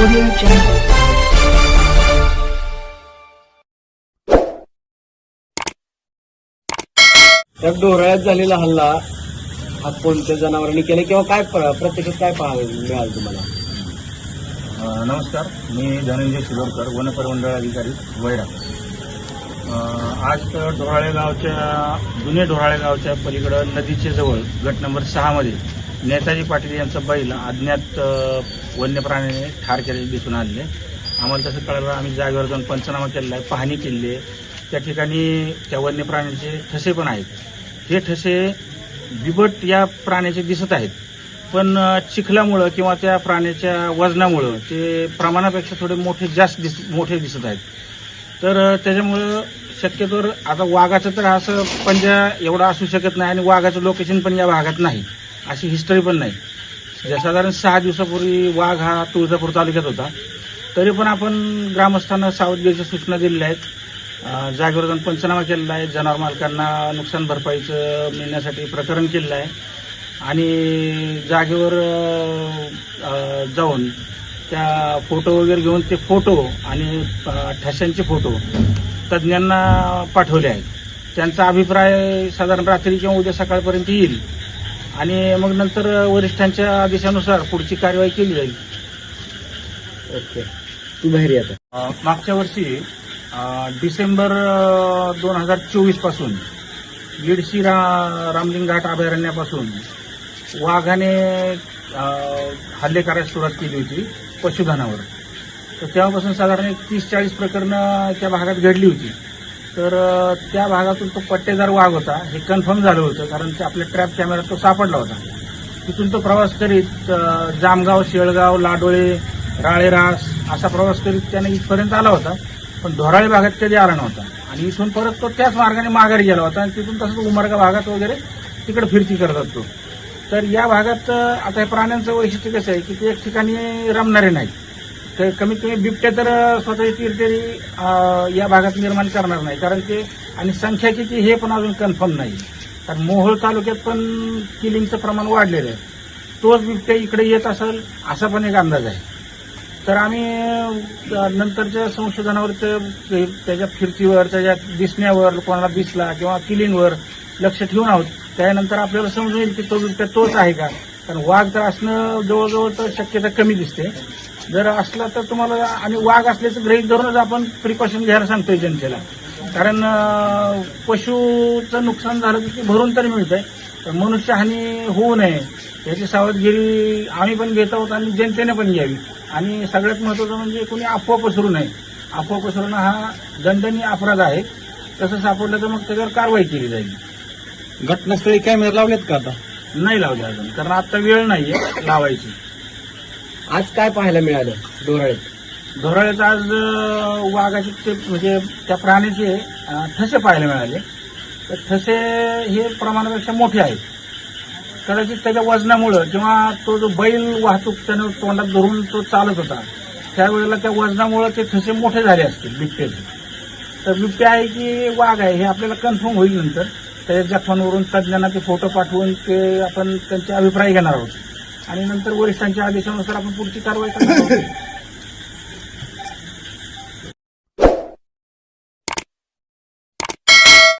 Audio Jungle. त्या डोराळ्यात झालेला हल्ला हा कोणत्या जनावरांनी केला किंवा काय प्रत्यक्षात काय पाहायला मिळालं तुम्हाला? नमस्कार. मी धनंजय शिरोडकर वनपरिमंडळ अधिकारी वैरा. आज ढोराळे गावच्या जुने ढोराळे गावच्या पलीकडं नदीच्या जवळ गट नंबर सहामध्ये नेताजी पाटील यांचं बैल अज्ञात वन्य प्राण्याने ठार केलेले दिसून आले. आम्हाला तसं कळलं आम्ही जागेवर जाऊन पंचनामा केलेला आहे पाहणी केली आहे. त्या ठिकाणी त्या वन्य प्राण्याचे ठसे पण आहेत. हे ठसे बिबट या प्राण्याचे दिसत आहेत. पण चिखलामुळं किंवा त्या प्राण्याच्या वजनामुळं ते प्रमाणापेक्षा थोडे मोठे जास्त दिस मोठे दिसत आहेत. तर त्याच्यामुळं शक्यतोवर आता वाघाचं तर असं पंजा एवढा असू शकत नाही आणि वाघाचं लोकेशन पण या भागात नाही. अशी हिस्टरी पण नाही. म्हणजे साधारण सहा दिवसापूर्वी वाघ हा तुळजापूर तालुक्यात होता. तरी पण आपण ग्रामस्थांना सावधगिरीच्या सूचना दिलेल्या आहेत. जागेवर जाऊन पंचनामा केलेला आहे. जनावर मालकांना नुकसान भरपाईचं मिळण्यासाठी प्रकरण केलेलं आहे. आणि जागेवर जाऊन त्या फोटो वगैरे घेऊन ते फोटो आणि ठशांचे फोटो तज्ज्ञांना पाठवले आहेत. त्यांचा अभिप्राय साधारण रात्री किंवा उद्या सकाळपर्यंत येईल. आणि मग नंतर वरिष्ठांच्या आदेशानुसार पुढची कार्यवाही केली जाईल. ओके. तू बाहेर अ, मागच्या वर्षी अ, डिसेंबर दोन हजार चोवीसपासून येडशी रा रामलिंग घाट अभयारण्यापासून वाघाने अ, हल्ले करायला सुरुवात केली होती पशुधनावर. तर तेव्हापासून साधारण एक तीस चाळीस प्रकरणं त्या भागात घडली होती. तर त्या भागातून तो पट्टेदार वाघ होता. हे कन्फर्म झालं होतं कारण ते आपल्या ट्रॅप कॅमेऱ्यात तो सापडला होता. तिथून तो प्रवास करीत जामगाव शेळगाव लाडोळे राळेरास असा प्रवास करीत त्याने इथपर्यंत आला होता. पण धोराळी भागात कधी आला नव्हता. आणि इथून परत तो त्याच मार्गाने माघारी गेला होता. आणि तिथून तसंच उमरगा भागात वगैरे तिकडे फिरती करत असतो तर या भागात आता हे प्राण्यांचं वैशिष्ट्य कसं आहे की ते एक ठिकाणी रमणारे नाहीत. तर कमीत कमी बिबट्या तर स्वतःची तीरतेरी या भागात निर्माण करणार नाही. कारण ते आणि संख्या किती हे पण अजून कन्फर्म नाही. कारण मोहोळ तालुक्यात पण किलिंगचं प्रमाण वाढलेलं आहे. तोच बिबट्या इकडे येत असेल असा पण एक अंदाज आहे. तर आम्ही नंतरच्या संशोधनावर ते- त्याच्या फिरतीवर त्याच्या दिसण्यावर कोणाला दिसला किंवा किलिंगवर लक्ष ठेवून आहोत. त्यानंतर आपल्याला समजून येईल की तो बिबट्या तोच आहे का? कारण वाघ तर असणं जवळजवळ तर शक्यता कमी दिसते. जर असला तर तुम्हाला आणि वाघ असल्याचं गृहित धरूनच आपण प्रिकॉशन घ्यायला सांगतोय जनतेला. कारण पशुचं नुकसान झालं तर ते भरून तरी मिळतंय. तर मनुष्यहानी होऊ नये. याची सावधगिरी आम्ही पण घेत आहोत आणि जनतेने पण घ्यावी. आणि सगळ्यात महत्वाचं म्हणजे कोणी अफवा पसरू नये. अफवा पसरणं हा दंडनीय अपराध आहे. तसं सापडलं तर मग त्याच्यावर कारवाई केली जाईल. घटनास्थळी कॅमेरा लावलेत का आता? नाही लावले अजून कारण आता वेळ नाहीये लावायची. आज काय पाहायला मिळालं डोराळ्यात धोराळ्यात आज अं, वाघाचे ते म्हणजे त्या प्राण्याचे अं, ठसे पाहायला मिळाले. तर ठसे हे प्रमाणापेक्षा मोठे आहेत. कदाचित त्याच्या वजनामुळं किंवा तो जो बैल वाहतूक त्यानं तोंडात धरून तो चालत होता त्यावेळेला त्या वजनामुळं ते ठसे मोठे झाले असतील बिबट्याचे तर बिबट्या आहे की वाघ आहे हे आपल्याला कन्फर्म होईल नंतर. त्याच्या जखमांवरून तज्ज्ञांना ते फोटो पाठवून ते आपण त्यांचे अभिप्राय घेणार आहोत. आणि नंतर वरिष्ठांच्या आदेशानुसार आपण पुढची कारवाई करणार